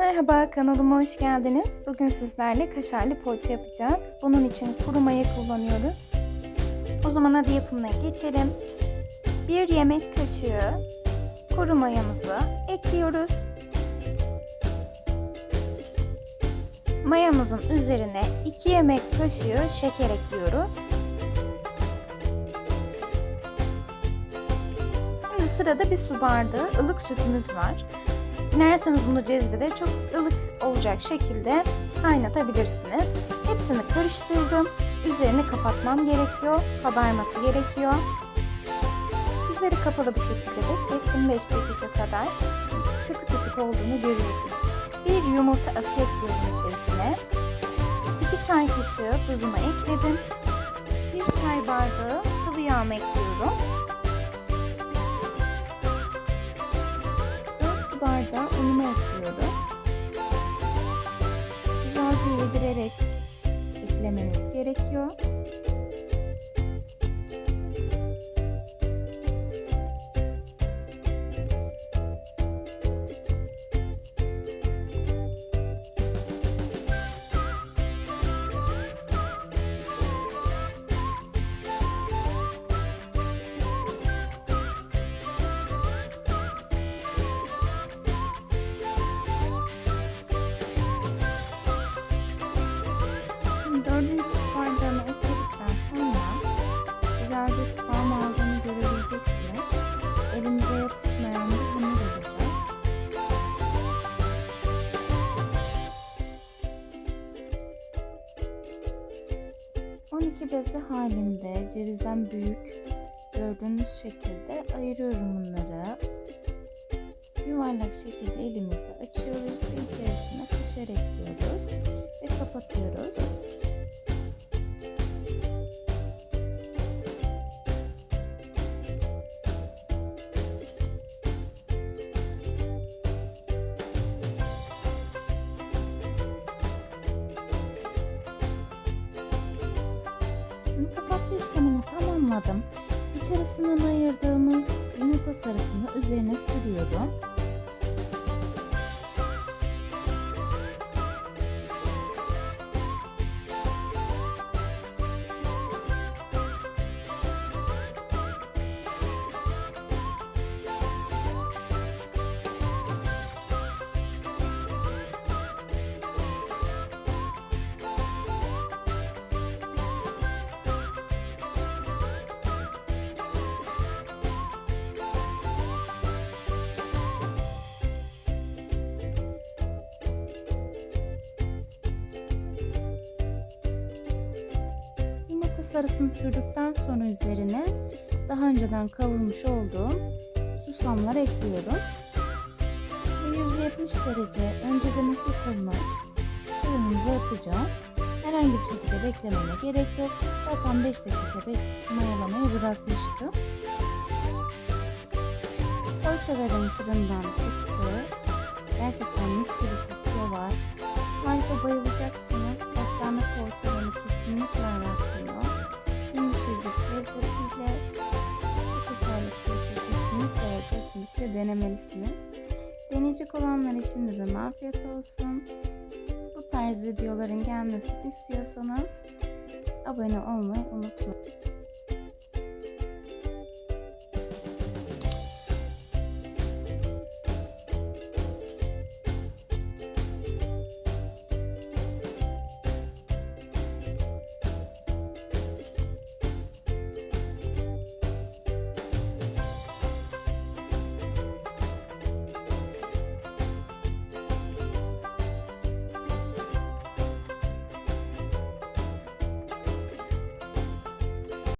Merhaba kanalıma hoş geldiniz. Bugün sizlerle kaşarlı poğaça yapacağız. Bunun için kuru maya kullanıyoruz. O zaman hadi yapımına geçelim. Bir yemek kaşığı kuru mayamızı ekliyoruz. Mayamızın üzerine 2 yemek kaşığı şeker ekliyoruz. Şimdi sırada bir su bardağı ılık sütümüz var. Dilerseniz bunu cezvede çok ılık olacak şekilde kaynatabilirsiniz. Hepsini karıştırdım. Üzerini kapatmam gerekiyor. Kabarması gerekiyor. Üzeri kapalı bir şekilde beklettim 5 dakika kadar. Köpük köpük olduğunu görüyorsunuz. Bir yumurta akı ekliyorum içerisine. 2 çay kaşığı tuzumu ekledim. 1 çay bardağı sıvı yağ ekliyorum. 4 su bardağı unumu ekliyorum. Güzelce yedirerek eklemeniz gerekiyor. ...12 beze halinde cevizden büyük gördüğünüz şekilde ayırıyorum bunları. Yuvarlak şekilde elimizde açıyoruz ve içerisine kaşar ekliyoruz ve kapatıyoruz. Tamamladım. İçerisinden ayırdığımız yumurta sarısını üzerine sürüyorum. Sarısını sürdükten sonra üzerine daha önceden kavurmuş olduğum susamlar ekliyorum. Ve 170 derece önceden ısıtılmış fırınımıza atacağım. Herhangi bir şekilde beklememe gerek yok. Zaten 5 dakika mayalamayı bırakmıştım. Poğaçalarım fırından çıktı. Gerçekten mis gibi kokuyorlar. Tarife denemelisiniz. Deneyecek olanlara şimdiden afiyet olsun. Bu tarz videoların gelmesini istiyorsanız abone olmayı unutmayın.